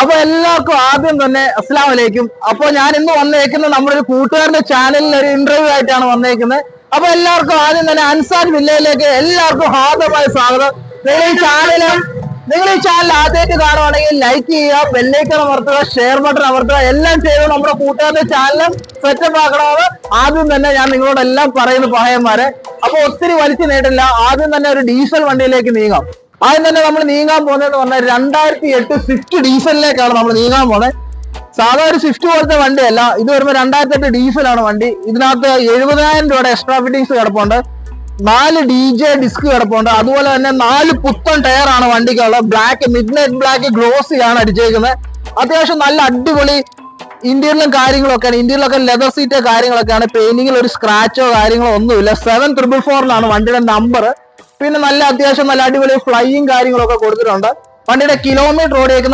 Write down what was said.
അപ്പൊ എല്ലാവർക്കും ആദ്യം തന്നെ അസ്ലാം വലൈക്കും അപ്പൊ ഞാൻ ഇന്ന് വന്നേക്കുന്നത് നമ്മുടെ ഒരു കൂട്ടുകാരന്റെ ചാനലിൽ ഒരു ഇന്റർവ്യൂ ആയിട്ടാണ് വന്നേക്കുന്നത്. അപ്പൊ എല്ലാവർക്കും ആദ്യം തന്നെ അൻസാർ വില്ലയിലേക്ക് എല്ലാവർക്കും ഹാർദമായ സ്വാഗതം. നിങ്ങൾ ഈ ചാനൽ നിങ്ങൾ ഈ ചാനൽ ആദ്യമായിട്ട് കാണുവാണെങ്കിൽ ലൈക്ക് ചെയ്യുക ബെല്ലൈക്കൺ അമർത്തുക ഷെയർ ബട്ടൺ അമർത്തുക എല്ലാം ചെയ്ത് നമ്മുടെ കൂട്ടുകാരുടെ ചാനൽ സെറ്റപ്പ് ആക്കണമെന്ന് ആദ്യം തന്നെ ഞാൻ നിങ്ങളോട് എല്ലാം പറയുന്നു പഹയന്മാരെ. അപ്പൊ ഒത്തിരി വലിച്ചു നേടില്ല ആദ്യം തന്നെ ഒരു ഡീസൽ വണ്ടിയിലേക്ക് നീങ്ങാം. ആദ്യം തന്നെ നമ്മൾ നീങ്ങാൻ പോകുന്നതെന്ന് പറഞ്ഞാൽ രണ്ടായിരത്തി എട്ട് സ്വിഫ്റ്റ് ഡീസലിലേക്കാണ് നമ്മൾ നീങ്ങാൻ പോകുന്നത്. സാധാ ഒരു സ്വിഫ്റ്റ് പോലത്തെ വണ്ടിയല്ല. ഇത് വരുമ്പോൾ രണ്ടായിരത്തി എട്ട് ഡീസലാണ് വണ്ടി. ഇതിനകത്ത് എഴുപതിനായിരം രൂപയുടെ എക്സ്ട്രാ ഫിറ്റിംഗ്സ് കിടപ്പുണ്ട്. നാല് ഡി ജെ ഡിസ്ക് കിടപ്പുണ്ട്. അതുപോലെ തന്നെ നാല് പുത്തൻ ടയറാണ് വണ്ടിക്കുള്ളത്. ബ്ലാക്ക് മിഡ് നൈറ്റ് ബ്ലാക്ക് ഗ്ലോസിയാണ് അടിച്ചേക്കുന്നത്. അത്യാവശ്യം നല്ല അടിപൊളി ഇന്ത്യയിലും കാര്യങ്ങളൊക്കെയാണ്. ഇന്ത്യയിലൊക്കെ ലെതർ സീറ്റ് കാര്യങ്ങളൊക്കെയാണ്. പെയിന്റിങ്ങിൽ ഒരു സ്ക്രാച്ചോ കാര്യങ്ങളോ ഒന്നുമില്ല. സെവൻ ത്രിബിൾ ഫോറിലാണ് വണ്ടിയുടെ നമ്പർ പിന്നെ നല്ല അത്യാവശ്യം നല്ല അടിപൊളി ഫ്ലൈയും കാര്യങ്ങളൊക്കെ കൊടുത്തിട്ടുണ്ട്. വണ്ടിയുടെ കിലോമീറ്റർ ഓടിയേക്കുന്ന